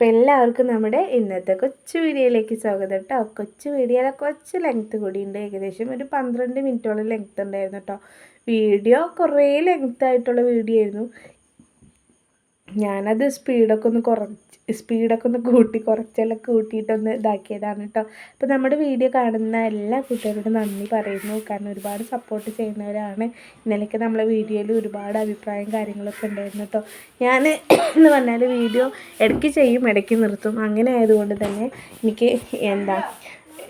അപ്പോൾ എല്ലാവർക്കും നമ്മുടെ ഇന്നത്തെ കൊച്ചു വീഡിയോയിലേക്ക് സ്വാഗതം കേട്ടോ കൊച്ചു വീഡിയോയിലെ കൊച്ചു ലെങ്ത്ത് കൂടിയുണ്ട്. ഏകദേശം ഒരു പന്ത്രണ്ട് മിനിറ്റോളം ലെങ്ത്ത് ഉണ്ടായിരുന്നു കേട്ടോ വീഡിയോ കുറേ ലെങ്ത്ത് ആയിട്ടുള്ള വീഡിയോ ആയിരുന്നു. ഞാനത് സ്പീഡൊക്കെ ഒന്ന് കുറച്ച് സ്പീഡൊക്കെ ഒന്ന് കൂട്ടി കുറച്ചെല്ലാം കൂട്ടിയിട്ടൊന്ന് ഇതാക്കിയതാണ് കേട്ടോ അപ്പോൾ നമ്മുടെ വീഡിയോ കാണുന്ന എല്ലാ കൂട്ടുകാരോടും നന്ദി പറയുന്നു. കാരണം ഒരുപാട് സപ്പോർട്ട് ചെയ്യുന്നവരാണ്. ഇന്നലെയൊക്കെ നമ്മളെ വീഡിയോയിൽ ഒരുപാട് അഭിപ്രായം കാര്യങ്ങളൊക്കെ ഉണ്ടായിരുന്നു കേട്ടോ ഞാൻ എന്ന് പറഞ്ഞാൽ വീഡിയോ ഇടയ്ക്ക് ചെയ്യും ഇടയ്ക്ക് നിർത്തും. അങ്ങനെ ആയതുകൊണ്ട് തന്നെ എനിക്ക് എന്താ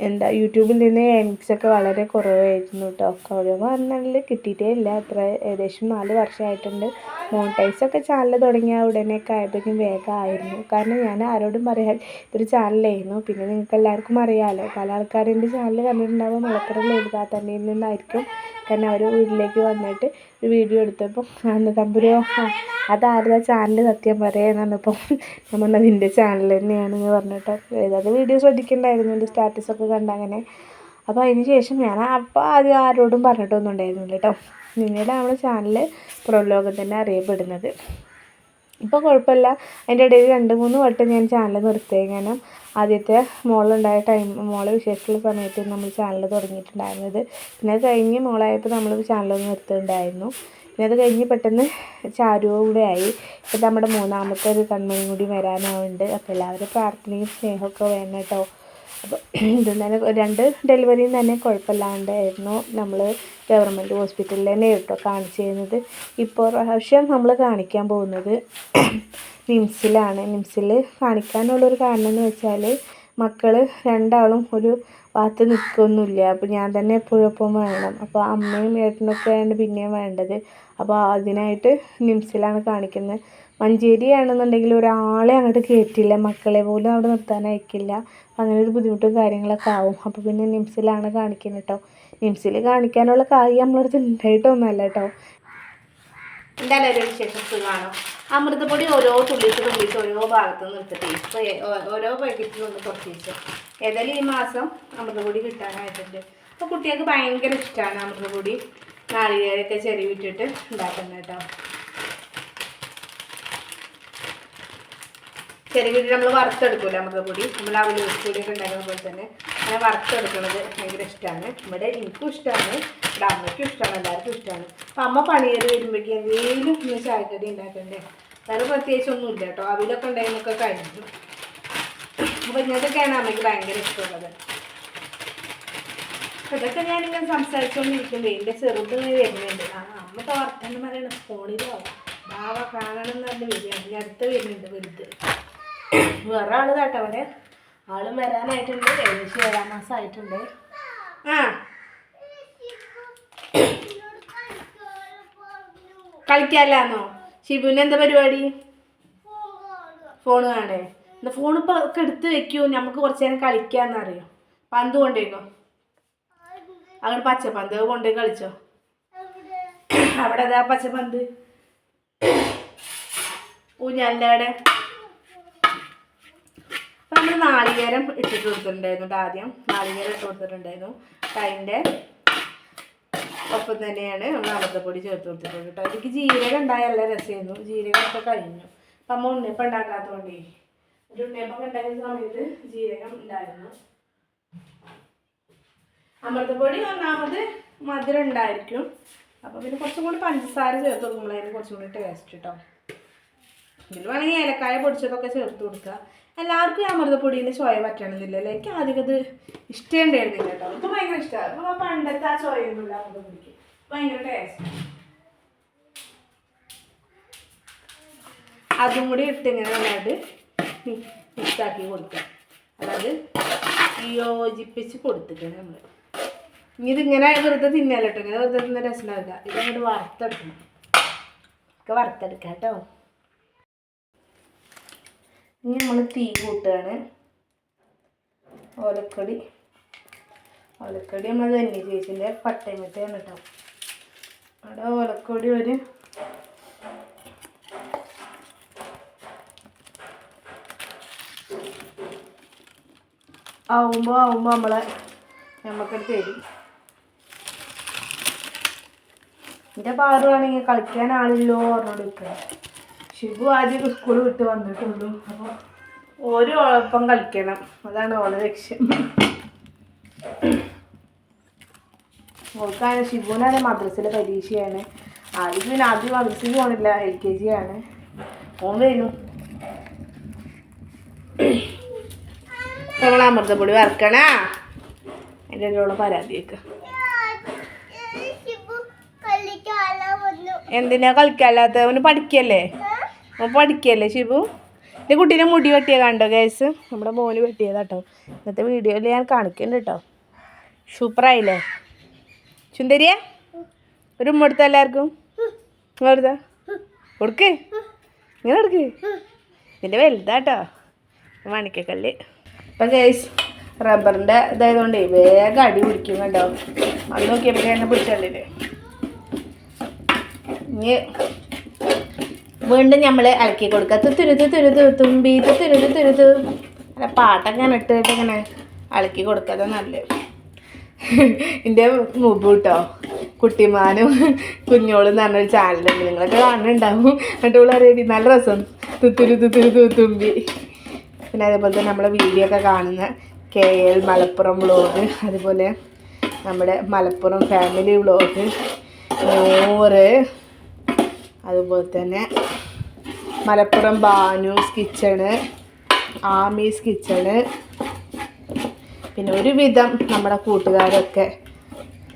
എന്താ യൂട്യൂബിൽ നിന്ന് ഒക്കെ വളരെ കുറവായിരുന്നു കേട്ടോ കുറവ് പറഞ്ഞാൽ കിട്ടിയിട്ടേ ഇല്ല. അത്ര ഏകദേശം നാല് വർഷമായിട്ടുണ്ട്. മോണിറ്റൈസൊക്കെ ചാനൽ തുടങ്ങിയ ഉടനെയൊക്കെ ആയപ്പോഴേക്കും വേഗമായിരുന്നു കാരണം ഞാൻ ആരോടും പറയാൻ ഇതൊരു ചാനലായിരുന്നു പിന്നെ നിങ്ങൾക്ക് എല്ലാവർക്കും അറിയാമല്ലോ പല ആൾക്കാരും എന്റെ ചാനൽ കണ്ടിട്ടുണ്ടാകും മലപ്പുറം എഴുതാത്തണ്ടിയിൽ നിന്നായിരിക്കും. കാരണം അവർ വീട്ടിലേക്ക് വന്നിട്ട് ഒരു വീഡിയോ എടുത്തപ്പോൾ അന്ന് തമ്പുരോ അതാരുടെ ചാനൽ സത്യം പറയാന്ന് പറഞ്ഞപ്പോൾ നമ്മൾ അതിന്റെ ചാനൽ തന്നെയാണെന്ന് പറഞ്ഞിട്ട് ഏതാണ്ട് വീഡിയോ ശ്രദ്ധിക്കണ്ടായിരുന്നു. എന്റെ സ്റ്റാറ്റസൊക്കെ കണ്ട അങ്ങനെ. അപ്പോൾ അതിന് ശേഷം ഞാൻ അപ്പോൾ ആദ്യം ആരോടും പറഞ്ഞിട്ടൊന്നും ഉണ്ടായിരുന്നില്ല കേട്ടോ. പിന്നീട് നമ്മുടെ ചാനൽ പ്രലോകം ലോകം തന്നെ അറിയപ്പെടുന്നത്. ഇപ്പോൾ കുഴപ്പമില്ല. അതിന്റെ ഇടയിൽ രണ്ട് മൂന്ന് വട്ടം ഞാൻ ചാനൽ നിർത്തിയത് കാരണം ആദ്യത്തെ മോളുണ്ടായ ടൈം മോളെ വിശേഷമുള്ള സമയത്ത് നമ്മൾ ചാനൽ തുടങ്ങിയിട്ടുണ്ടായിരുന്നത്. പിന്നെ അത് കഴിഞ്ഞ് മോളായപ്പോൾ നമ്മൾ ചാനൽ നിർത്തുന്നുണ്ടായിരുന്നു പിന്നെ അത് കഴിഞ്ഞ് പെട്ടെന്ന് ചാരുവൂടെ ആയി. ഇപ്പം നമ്മുടെ മൂന്നാമത്തെ ഒരു കൺമണി കൂടി വരാനാവുന്നുണ്ട്. അപ്പോൾ എല്ലാവരും പ്രാർത്ഥനയും സ്നേഹമൊക്കെ വേണം കേട്ടോ. അപ്പോൾ ഇതെന്നാൽ രണ്ട് ഡെലിവറിയും തന്നെ കുഴപ്പമില്ലാണ്ടായിരുന്നു. നമ്മൾ ഗവൺമെന്റ് ഹോസ്പിറ്റലിൽ തന്നെ കേട്ടോ കാണിച്ചിരുന്നത്. ഇപ്പോൾ പ്രാവശ്യം നമ്മൾ കാണിക്കാൻ പോകുന്നത് നിംസിലാണ്. നിംസിൽ കാണിക്കാനുള്ളൊരു കാരണം എന്ന് വെച്ചാൽ മക്കൾ രണ്ടാളും ഒരു ഭാഗത്ത് നിൽക്കൊന്നുമില്ല അപ്പോൾ ഞാൻ തന്നെ എപ്പോഴും വേണം. അപ്പോൾ അമ്മയും ഏട്ടനൊക്കെ ആണ് പിന്നെയും വേണ്ടത്. അപ്പോൾ അതിനായിട്ട് നിംസിലാണ് കാണിക്കുന്നത്. മഞ്ചേരിയാണെന്നുണ്ടെങ്കിൽ ഒരാളെ അങ്ങോട്ട് കയറ്റില്ല മക്കളെ പോലും അവിടെ നിർത്താൻ അയക്കില്ല. അങ്ങനെ ഒരു ബുദ്ധിമുട്ടും കാര്യങ്ങളൊക്കെ ആവും. അപ്പോൾ പിന്നെ നിംസിലാണ് കാണിക്കുന്നത് കേട്ടോ നിംസിൽ കാണിക്കാനുള്ള കാര്യം നമ്മളടുത്ത് ഉണ്ടായിട്ടൊന്നുമല്ല കേട്ടോ എന്തായാലും ഒരു വിശേഷം സുഖമാണോ? അമൃതപ്പൊടി ഓരോ തുള്ളിച്ച് തുള്ളിച്ച് ഓരോ ഭാഗത്ത് നിന്ന് എടുത്തിട്ട് ഇപ്പോൾ ഓരോ പാക്കറ്റിൽ ഒന്ന് കുറച്ച് ഏതായാലും ഈ മാസം അമൃതപ്പൊടി കിട്ടാനായിട്ടുണ്ട്. അപ്പോൾ കുട്ടികൾക്ക് ഭയങ്കര ഇഷ്ടമാണ് അമൃതപ്പൊടി. നാളികേരൊക്കെ ചെറിയ വിട്ടിട്ട് ഉണ്ടാക്കുന്നത് കേട്ടോ ചെറിയ വീട്ടിൽ നമ്മൾ വറുത്തെടുക്കൂല നമുക്ക് പൊടി. നമ്മൾ ഉള്ളി പൊടിയൊക്കെ ഉണ്ടാക്കുന്ന പോലെ തന്നെ അങ്ങനെ വറുത്തെടുക്കുന്നത് ഭയങ്കര ഇഷ്ടമാണ് ഇവിടെ എനിക്കും ഇഷ്ടമാണ് ഇവിടെ അമ്മയ്ക്കും ഇഷ്ടമാണ് എല്ലാവർക്കും ഇഷ്ടമാണ് അപ്പം അമ്മ പണിയേറി വരുമ്പോഴേക്കും എന്തെങ്കിലും ഒന്ന് ചായക്കടി ഉണ്ടാക്കണ്ടേ? വേറെ പ്രത്യേകിച്ച് ഒന്നുമില്ല കേട്ടോ. അവിലൊക്കെ ഉണ്ടായിരുന്നൊക്കെ കഴിഞ്ഞു. അപ്പോൾ ഇങ്ങനത്തൊക്കെയാണ് അമ്മയ്ക്ക് ഭയങ്കര ഇഷ്ടമുള്ളത്. ഇതൊക്കെ ഞാനിങ്ങനെ സംസാരിച്ചുകൊണ്ടിരിക്കുമ്പോൾ എന്റെ ചെറുത് വരുന്നുണ്ട്. ആ അമ്മ വർത്തമാനം പറയണം. ഫോണിലോ ഭാവ കാണണം എന്ന് പറഞ്ഞ് വരികയാണ് അടുത്ത് വരുന്നുണ്ട് വലുത്. വേറെ ആൾ കേട്ടോ അവിടെ ആൾ വരാനായിട്ടുണ്ട്. ഏകദേശം ഏഴാം മാസം ആയിട്ടുണ്ട്. ആ. കളിക്കാല്ലാന്നോ ഷിബുവിന് എന്താ പരിപാടി? ഫോൺ കാണേ എന്താ ഫോൺ ഇപ്പോൾ ഒക്കെ എടുത്ത് വെക്കൂ. നമുക്ക് കുറച്ച് നേരം കളിക്കാന്നറിയോ പന്ത് കൊണ്ടേക്കോ? അങ്ങനെ പച്ചപ്പന്ത് കൊണ്ടുപോയി കളിച്ചോ? അവിടെ അതാ പച്ചപ്പന്ത്? ഊഞ്ഞാലിന്റെ അവിടെ? അപ്പം നാളികേരം ഇട്ടിട്ട് കൊടുത്തിട്ടുണ്ടായിരുന്നു. ആദ്യം നാളികേരം ഇട്ട് കൊടുത്തിട്ടുണ്ടായിരുന്നു. അതിന്റെ ഒപ്പം തന്നെയാണ് നമ്മൾ അമൃതപ്പൊടി ചേർത്ത് കൊടുത്തിട്ടുണ്ട് കേട്ടോ. എനിക്ക് ജീരകം ഉണ്ടായ നല്ല രസമായിരുന്നു. ജീരകമൊക്കെ കഴിഞ്ഞു. അപ്പം അമ്മ ഉണ്ണിയപ്പം ഉണ്ടാക്കാത്തതുകൊണ്ടേ ഒരു ഉണ്ണിയപ്പം ഉണ്ടാക്കുന്ന സമയത്ത് ജീരകം ഉണ്ടായിരുന്നു. അമൃതപ്പൊടി ഒന്നാമത് മധുരം ഉണ്ടായിരിക്കും. അപ്പോൾ പിന്നെ കുറച്ചും കൂടി പഞ്ചസാര ചേർത്ത് കൊടുക്കുമ്പോഴായിരുന്നു കുറച്ചും കൂടി ടേസ്റ്റ് കേട്ടോ. ഇതിൽ വേണമെങ്കിൽ ഏലക്കായ പൊടിച്ചതൊക്കെ ചേർത്ത് കൊടുക്കുക. എല്ലാവർക്കും അമൃതപ്പൊടീന്റെ ചോയ പറ്റണമെന്നില്ലല്ലോ എനിക്ക് ആദ്യം അത് ഇഷ്ടമുണ്ടായിരുന്നില്ല കേട്ടോ. എനിക്ക് ഭയങ്കര ഇഷ്ടമാണ് അപ്പോൾ പണ്ടത്തെ ആ ചോയൊന്നുമില്ല അമൃതപ്പൊടിക്ക് ഭയങ്കര ടേസ്റ്റ് അതും കൂടി ഇട്ട് ഇങ്ങനെ നന്നായിട്ട് മിക്സാക്കി കൊടുക്കുക. അതായത് യോജിപ്പിച്ച് കൊടുത്തിട്ടാണ് നമ്മൾ ഇനി ഇതിങ്ങനെ വെറുതെ തിന്നാലോ ഇങ്ങനെ വെറുതെ തിന്ന രസമുണ്ടാവില്ല. ഇതങ്ങോട്ട് വറുത്തെടുക്കണം. ഒക്കെ വറുത്തെടുക്കാം കേട്ടോ. ഇനി നമ്മൾ തീ കൂട്ടുകയാണ് ഓലക്കടി. ഓലക്കടി നമ്മൾ ധന്യ ചേച്ചിന്റെ പട്ടയമത്തെയാണ് കേട്ടോ. അവിടെ ഓലക്കടി ഒരു ആവുമ്പോൾ ആവുമ്പോൾ നമ്മളെ നമുക്കത് തരും. എന്റെ പാറുവാണെങ്കിൽ കളിക്കാൻ ആളില്ലോ പറഞ്ഞോണ്ട് നിൽക്കണം ഷിബു ആദ്യം സ്കൂൾ വിട്ട് വന്നിട്ടുള്ളൂ. അപ്പോൾ ഒരു ഒപ്പം കളിക്കണം. അതാണ് ഓളെ ലക്ഷ്യം. ഓൾക്കാണ് ഷിബുനാണ് മദ്രസിലെ പരീക്ഷയാണ്. ആദ്യം പിന്നെ ആദ്യം മദ്രസയിൽ പോണില്ല. എൽ കെ ജി ആണ്. ഓൻ വരും. നമ്മൾ അമൃതപ്പൊടി വറക്കണാ? എന്റെ ഓളെ വെക്കാം. എന്തിനാ കളിക്കാല്ലാത്ത അവന് പഠിക്കല്ലേ? അവൻ പഠിക്കല്ലേ ശിബു? എന്റെ കുട്ടീനെ മുടി വെട്ടിയ കണ്ടോ ഗൈസ് നമ്മുടെ മോന് വെട്ടിയതാട്ടോ. ഇന്നത്തെ വീഡിയോയിൽ ഞാൻ കാണിക്കുന്നുണ്ട് കേട്ടോ സൂപ്പറായില്ലേ സുന്ദരിയെ? ഒരു ഉമ്മ എടുത്ത എല്ലാവർക്കും? വെറുതെ കൊടുക്ക്. ഇങ്ങനെ കൊടുക്ക്. ഇതിന്റെ വലുതാട്ടോ. മണിക്കക്കല്ല് അപ്പം ഗൈസ് റബ്ബറിന്റെ ഇതായതുകൊണ്ടേ വേഗം അടി പിടിക്കും കേട്ടോ അത് നോക്കിയപ്പോഴേ എന്നെ പിടിച്ചല്ലേ ഇനി വീണ്ടും നമ്മൾ ഇളക്കി കൊടുക്കുക തുരുത് തുരുത് തുമ്പി തുരുത് തുരുത് അല്ല പാട്ടൊക്കെ ഇങ്ങനെ ഇട്ടിട്ട് ഇങ്ങനെ ഇളക്കി കൊടുക്കാതെ നല്ലത്. എന്റെ മുബ് കേട്ടോ കുട്ടിമാനും കുഞ്ഞോളും എന്ന് പറഞ്ഞൊരു ചാനലുണ്ട് നിങ്ങളൊക്കെ കാണുന്നുണ്ടാവും. എന്നിട്ട് അറിയടി നല്ല രസം. തുത്തുരു തുത്തുരു തുത്തുമ്പി പിന്നെ അതേപോലെ തന്നെ നമ്മളെ വീഡിയോ ഒക്കെ കാണുന്ന കെ എൽ മലപ്പുറം വ്ളോഗ് അതുപോലെ നമ്മുടെ മലപ്പുറം ഫാമിലി വ്ളോഗ് നൂറ് അതുപോലെ തന്നെ മലപ്പുറം ബാനൂസ് കിച്ചണ് ആമീസ് കിച്ചണ്. പിന്നെ ഒരുവിധം നമ്മുടെ കൂട്ടുകാരൊക്കെ.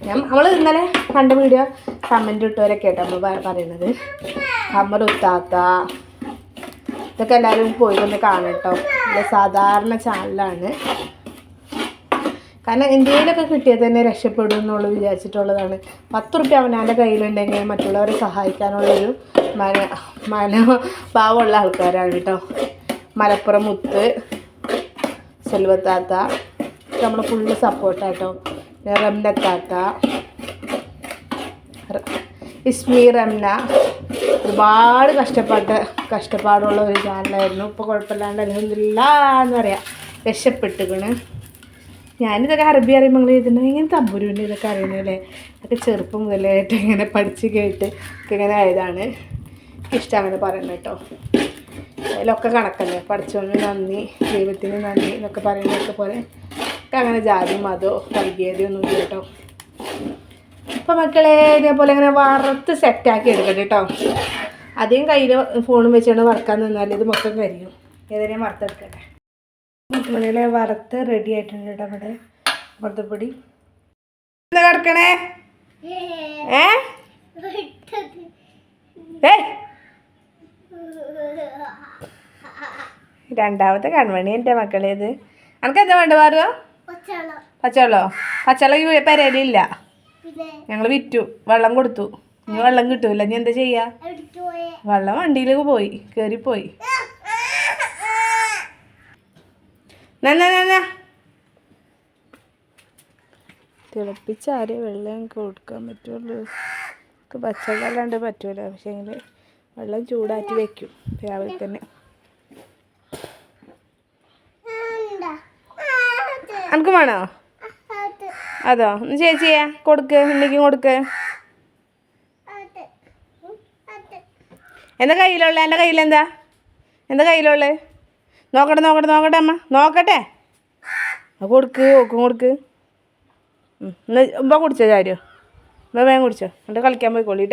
ഞാൻ നമ്മൾ ഇന്നലെ കണ്ട വീഡിയോ കമന്റ് ഇട്ടവരൊക്കെ കേട്ടോ നമ്മൾ പറയുന്നത് അമ്മ ഉത്താത്ത. ഇതൊക്കെ എല്ലാവരും പോയി കാണട്ടോ സാധാരണ ചാനലാണ് കാരണം എന്തെങ്കിലുമൊക്കെ കിട്ടിയാൽ തന്നെ രക്ഷപ്പെടും എന്നുള്ളത് വിചാരിച്ചിട്ടുള്ളതാണ്. പത്ത് റുപ്യ അവനാന്റെ കയ്യിലുണ്ടെങ്കിൽ മറ്റുള്ളവരെ സഹായിക്കാനുള്ളൊരു മന മനോഭാവമുള്ള ആൾക്കാരാണ് കേട്ടോ. മലപ്പുറം മുത്ത് സെൽവത്താത്ത നമ്മൾ ഫുള്ള് സപ്പോർട്ടാട്ടോ റംനത്താത്ത താത്ത ഇസ്മി റംന ഒരുപാട് കഷ്ടപ്പെട്ട് കഷ്ടപ്പാടുള്ള ഒരു ചാനലായിരുന്നു. ഇപ്പോൾ കുഴപ്പമില്ലാണ്ട് അലഹമില്ല എന്ന് പറയാം. രക്ഷപ്പെട്ടുകണ് ഞാനിതൊക്കെ അറബി അറിയുമ്പോൾ നിങ്ങൾ എഴുതുന്നത് ഇങ്ങനെ തമ്പുരുവിന്റെ ഇതൊക്കെ അറിയണല്ലേ അതൊക്കെ ചെറുപ്പം മുതലായിട്ട് ഇങ്ങനെ പഠിച്ച് കേട്ട് ഇങ്ങനെ ആയതാണ്. ഇഷ്ടം അങ്ങനെ പറയണം കേട്ടോ. അതിലൊക്കെ കണക്കല്ലേ? പഠിച്ചവന് നന്ദി ദൈവത്തിന് നന്ദി എന്നൊക്കെ പറയുന്നതൊക്കെ പോലെ അങ്ങനെ ജാതി മതമോ വൈകിയതൊന്നും ഇല്ല കേട്ടോ. അപ്പോൾ മക്കളെ ഇതേപോലെ ഇങ്ങനെ വറുത്ത് സെറ്റാക്കി എടുക്കട്ടെ കേട്ടോ. അധികം കയ്യിൽ ഫോണും വെച്ചുകൊണ്ട് വറക്കാൻ നിന്നാൽ ഇത് മൊത്തം കരിയും. ഏതെങ്കിലും വറുത്തെടുക്കട്ടെ. മുട്ടുമണിയിലെ വറുത്ത് റെഡി ആയിട്ടുണ്ട് കേട്ടോ ഇവിടെ. അമൃതപ്പൊടി എന്താ കിടക്കണേ ഏ? രണ്ടാമത്തെ കൺമണി എന്റെ മക്കളേത് അനക്ക് എന്താ വേണ്ട പാറോ? പച്ചവെള്ളോ. പച്ചവെള്ളം? ഈ പെരയിലില്ല ഞങ്ങൾ വിറ്റു. വെള്ളം കൊടുത്തു. ഇനി വെള്ളം കിട്ടൂല. ഇനി എന്താ ചെയ്യാ? വെള്ളം വണ്ടിയിലേക്ക് പോയി. കയറിപ്പോയി നന്ന ആരെയും വെള്ളം ഞങ്ങൾക്ക് കൊടുക്കാൻ പറ്റുള്ളൂ. നമുക്ക് പച്ചക്കറിയാണ്ട് പറ്റൂല. പക്ഷേ എങ്കിൽ വെള്ളം ചൂടാറ്റി വെക്കും രാവിലെ തന്നെ. അനക്ക് വേണോ? അതോ? ഒന്ന് ചേച്ചിയാ കൊടുക്ക്. ഉണ്ടെങ്കിൽ കൊടുക്ക്. എന്താ കയ്യിലുള്ള? എന്റെ കയ്യിലെന്താ? എന്താ കയ്യിലുള്ള? നോക്കട്ടെ നോക്കട്ടെ നോക്കട്ടെ അമ്മ. നോക്കട്ടെ. കൊടുക്ക് ഓക്കും കൊടുക്ക്. ഇപ്പം കുടിച്ചോ ചാരോ? ഇപ്പം വേഗം കുടിച്ചോ. എന്നിട്ട് കളിക്കാൻ പോയിക്കോളി